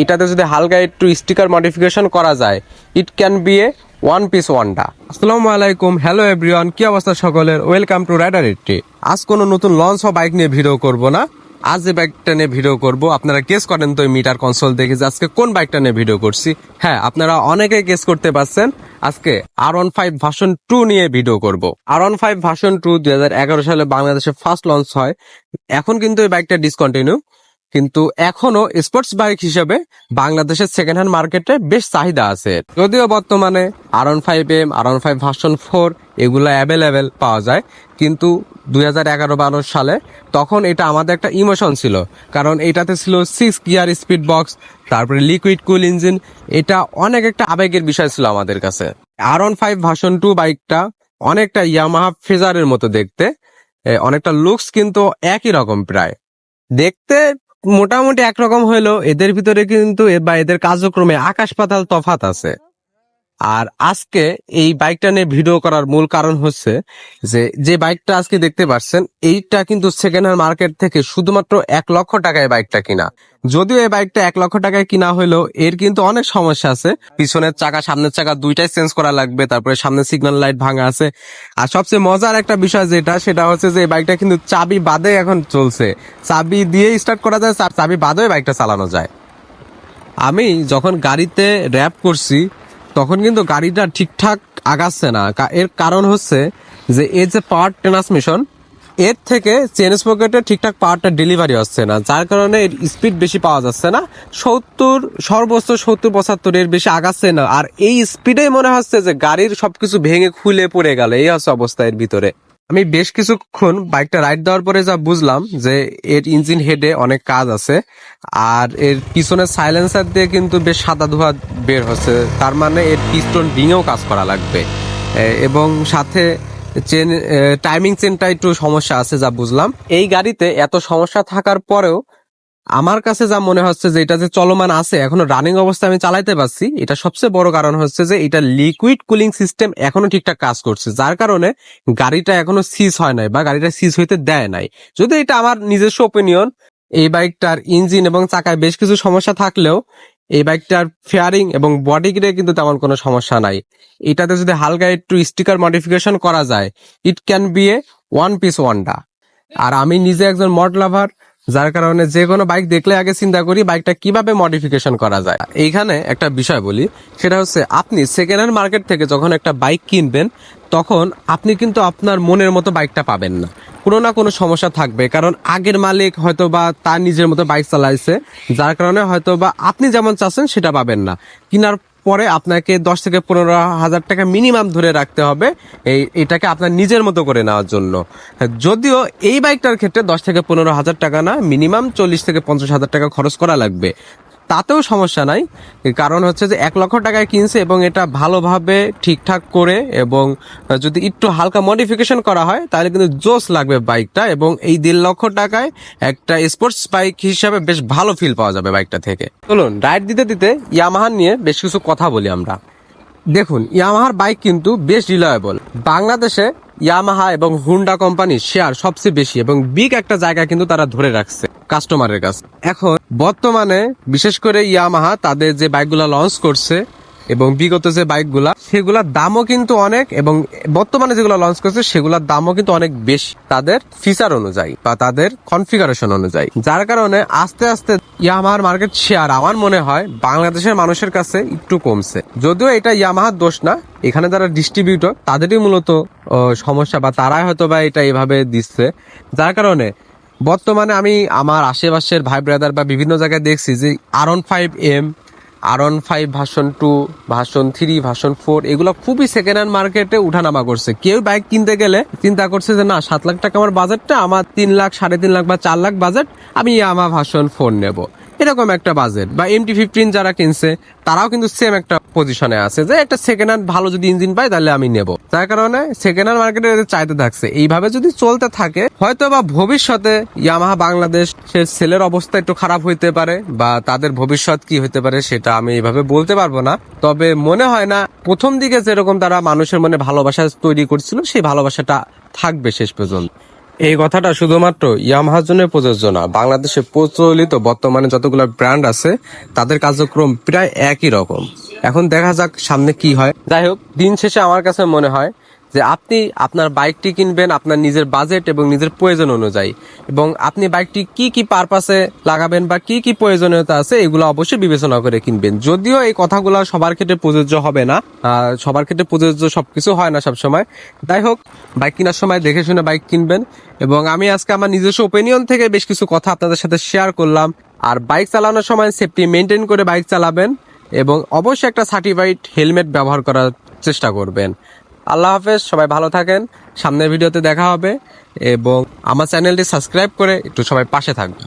এটাতে যদি হালকা একটু স্টিকার মডিফিকেশন করা যায় it can be a one piece wonder আসসালামু আলাইকুম হ্যালো এভরিওয়ান কি অবস্থা সকলের? ওয়েলকাম টু রাইডার এটি আজ কোনো নতুন লঞ্চ বা বাইক নিয়ে ভিডিও করব না। আজ যে বাইকটা নিয়ে ভিডিও করব, আপনারা কেস করেন তো মিটার কনসোল দেখে যে আজকে কোন বাইকটা নিয়ে ভিডিও করছি। হ্যাঁ আপনারা অনেকে কেস করতে পারছেন, আজকে R one five version two নিয়ে ভিডিও করব। R one five version two দুই হাজার এগারো সালে বাংলাদেশে ফার্স্ট লঞ্চ হয়। এখন কিন্তু এই বাইকটা ডিসকন্টিনিউ কিন্তু এখনও স্পোর্টস বাইক হিসেবে বাংলাদেশের সেকেন্ড হ্যান্ড মার্কেটে বেশ চাহিদা আছে। যদিও বর্তমানে R one five M R one five version four এগুলো অ্যাভেলেবেল পাওয়া যায়, কিন্তু দুই হাজার এগারো বারো সালে তখন এটা আমাদের একটা ইমোশন ছিল, কারণ এটাতে ছিল সিক্স গিয়ার স্পিড বক্স তারপরে লিকুইড কুল ইঞ্জিন এটা অনেক একটা আবেগের বিষয় ছিল আমাদের কাছে। R one five version two বাইকটা অনেকটা ইয়ামাহা ফেজারের মতো দেখতে অনেকটা লুকস কিন্তু একই রকম প্রায়। দেখতে মোটামুটি একরকম হইল এদের ভিতরে কিন্তু বা এদের কার্যক্রমে আকাশ পাতাল তফাত আছে। আর আজকে এই বাইকটা নিয়ে ভিডিও করার মূল কারণ হচ্ছে যে যে বাইকটা আজকে দেখতে পাচ্ছেন, এইটা কিন্তু সেকেন্ড হ্যান্ড মার্কেট থেকে শুধুমাত্র এক লক্ষ টাকায় বাইকটা কিনা। যদিও এই বাইকটা এক লক্ষ টাকায় কিনা হলেও এর কিন্তু অনেক সমস্যা আছে। পিছনের চাকা, সামনের চাকা দুইটাই চেঞ্জ করা লাগবে, তারপরে সামনে সিগন্যাল লাইট ভাঙা আছে। আর সবচেয়ে মজার একটা বিষয় যেটা, সেটা হচ্ছে যে, এই বাইকটা কিন্তু চাবি বাদে এখন চলছে। চাবি দিয়ে স্টার্ট করা যায়, চাবি বাদেও বাইকটা চালানো যায়। আমি যখন গাড়িতে র্যাপ করছি তখন কিন্তু গাড়িটা ঠিকঠাক আগাচ্ছে না। এর কারণ হচ্ছে যে এর যে পাওয়ার ট্রান্সমিশন এর থেকে চেন পকেটে ঠিকঠাক পাওয়ারটা ডেলিভারি হচ্ছে না। যার কারণে এর স্পিড বেশি পাওয়া যাচ্ছে না। সত্তর, সর্বোচ্চ সত্তর, পঁচাত্তর এর বেশি আগাচ্ছে না। আর এই স্পিডেই মনে হচ্ছে যে গাড়ির সবকিছু ভেঙে খুলে পড়ে গেল। এই হচ্ছে অবস্থা এর ভিতরে। আমি বেশ কিছুক্ষণ বাইকটা রাইড দেওয়ার পরে যা বুঝলাম যে এর ইঞ্জিন হেডে অনেক কাজ আছে, আর এর পিছনে সাইলেন্সার দিয়ে কিন্তু বেশ সাদা ধোয়া বের হচ্ছে। তার মানে এর পিস্টন রিংয়েও কাজ করা লাগবে। এবং সাথে চেন টাইমিং চেনটা একটু সমস্যা আছে যা বুঝলাম। এই গাড়িতে এত সমস্যা থাকার পরেও আমার কাছে যা মনে হচ্ছে যে এটা যে চলমান আছে, এখনও রানিং অবস্থায় আমি চালাইতে পারছি, এটা সবচেয়ে বড় কারণ হচ্ছে যে এটা লিকুইড কুলিং সিস্টেম এখনও ঠিকঠাক কাজ করছে, যার কারণে গাড়িটা এখনও সিজ হয় নাই বা গাড়িটা সিজ হইতে দেয় নাই। যদি এটা আমার নিজস্ব ওপিনিয়ন এই বাইকটার ইঞ্জিন এবং চাকায় বেশ কিছু সমস্যা থাকলেও এই বাইকটার ফেয়ারিং এবং বডি কিটে কিন্তু তেমন কোনো সমস্যা নাই। এটাতে যদি হালকা একটু স্টিকার মডিফিকেশন করা যায় it can be a one piece wonder আর আমি নিজে একজন মড লাভার যার কারণে যে কোনো বাইক দেখলে আগে চিন্তা করি বাইকটা কীভাবে মডিফিকেশন করা যায়। এইখানে একটা বিষয় বলি, সেটা হচ্ছে আপনি সেকেন্ড হ্যান্ড মার্কেট থেকে যখন একটা বাইক কিনবেন, তখন আপনি কিন্তু আপনার মনের মতো বাইকটা পাবেন না। কোনো না কোনো সমস্যা থাকবে, কারণ আগের মালিক হয়তো বা তার নিজের মতো বাইক চালাইছে, যার কারণে হয়তো বা আপনি যেমন চাচ্ছেন সেটা পাবেন না। কেনার পরে আপনাকে দশ থেকে পনেরো হাজার টাকা মিনিমাম ধরে রাখতে হবে এই, এটাকে আপনার নিজের মতো করে নেওয়ার জন্য। যদিও এই বাইকটার ক্ষেত্রে দশ থেকে পনেরো হাজার টাকা না মিনিমাম চল্লিশ থেকে পঞ্চাশ হাজার টাকা খরচ করা লাগবে। তাতেও সমস্যা নাই। কারণ হচ্ছে যে এক লক্ষ টাকায় কিনছে এবং এটা ভালোভাবে ঠিকঠাক করে এবং যদি একটু হালকা মডিফিকেশন করা হয়, তাহলে কিন্তু জোস লাগবে বাইকটা এবং এই দেড় লক্ষ টাকায় একটা স্পোর্টস বাইক হিসাবে বেশ ভালো ফিল পাওয়া যাবে বাইকটা থেকে। চলুন রাইড দিতে দিতে ইয়ামাহার নিয়ে বেশ কিছু কথা বলি আমরা। দেখুন ইয়ামাহার বাইক কিন্তু বেশ রিলায়েবল বাংলাদেশে ইয়ামাহা এবং হুন্ডা কোম্পানির শেয়ার সবচেয়ে বেশি এবং বিগ একটা জায়গা কিন্তু তারা ধরে রাখছে। কাস্টমারের কাছে। এখন, বর্তমানে, বিশেষ করে ইয়ামাহা তাদের যে বাইকগুলো লঞ্চ করছে এবং বিগত যে বাইকগুলা সেগুলোর দামও কিন্তু অনেক এবং বর্তমানে যেগুলো লঞ্চ করছে, সেগুলোর দামও কিন্তু অনেক বেশি। তাদের ফিচার অনুযায়ী বা তাদের কনফিগারেশন অনুযায়ী। যার কারণে আস্তে আস্তে ইয়ামাহার মার্কেট শেয়ার আমার মনে হয় বাংলাদেশের মানুষের কাছে একটু কমছে। যদিও এটা ইয়ামাহার দোষ না, এখানে যারা ডিস্ট্রিবিউটর তাদেরই মূলত সমস্যা বা তারাই হয়তো বা এটা এভাবে দিচ্ছে। যার কারণে বর্তমানে আমি আমার আশেপাশের ভাই ব্রাদার বা বিভিন্ন জায়গায় দেখছি যে R five M R one five version two version three version four এগুলো খুবই সেকেন্ড হ্যান্ড মার্কেটে উঠানামা করছে। কেউ বাইক কিনতে গেলে চিন্তা করছে যে, না, সাত লাখ টাকা আমার বাজেটটা আমার তিন লাখ, সাড়ে তিন লাখ বা চার লাখ বাজেট আমি আমার ভার্সন ফোর নেব। এরকম একটা বাজেট বা এমটি ফিফটিন যারা কিনছে, তারাও কিন্তু সেম একটা পজিশনে আছে যে একটা সেকেন্ড হ্যান্ড ভালো যদি ইঞ্জিন পাই তাহলে আমি নেব। যার কারণে সেকেন্ড হ্যান্ড মার্কেটে চাইতে থাকছে। এইভাবে যদি চলতে থাকে হয়তো বা ভবিষ্যতে ইয়ামাহা বাংলাদেশ সে সেলের অবস্থা একটু খারাপ হইতে পারে, বা তাদের ভবিষ্যৎ কি হতে পারে, সেটা আমি এইভাবে বলতে পারব না। তবে মনে হয় না, প্রথম দিকে যেরকম তারা মানুষের মনে ভালোবাসা তৈরি করছিল, সেই ভালোবাসাটা থাকবে শেষ পর্যন্ত। এই কথাটা শুধুমাত্র ইয়ামাহার জন্য প্রযোজ্য না, বাংলাদেশে প্রচলিত বর্তমানে যতগুলো ব্র্যান্ড আছে, তাদের কার্যক্রম প্রায় একই রকম। এখন দেখা যাক সামনে কি হয়। যাই হোক, দিন শেষে আমার কাছে মনে হয় যে আপনি আপনার বাইকটি কিনবেন আপনার নিজের বাজেট এবং নিজের প্রয়োজন অনুযায়ী। এবং আপনি বাইকটি কি কি পারপাসে লাগাবেন বা কি কি প্রয়োজনীয়তা আছে, এগুলো অবশ্যই বিবেচনা করে কিনবেন। যদিও এই কথাগুলো সবার ক্ষেত্রে প্রযোজ্য হবে না সবার ক্ষেত্রে প্রযোজ্য সবকিছু হয় না সবসময়। যাই হোক, বাইক কেনার সময় দেখে শুনে বাইক কিনবেন। এবং আমি আজকে আমার নিজস্ব ওপিনিয়ন থেকে বেশ কিছু কথা আপনাদের সাথে শেয়ার করলাম। আর বাইক চালানোর সময় সেফটি মেনটেন করে বাইক চালাবেন এবং অবশ্যই একটা সার্টিফাইড হেলমেট ব্যবহার করার চেষ্টা করবেন। আল্লাহ হাফেজ, সবাই ভালো থাকেন। সামনের ভিডিওতে দেখা হবে এবং আমার চ্যানেলটি সাবস্ক্রাইব করে একটু সবাই পাশে থাকবেন।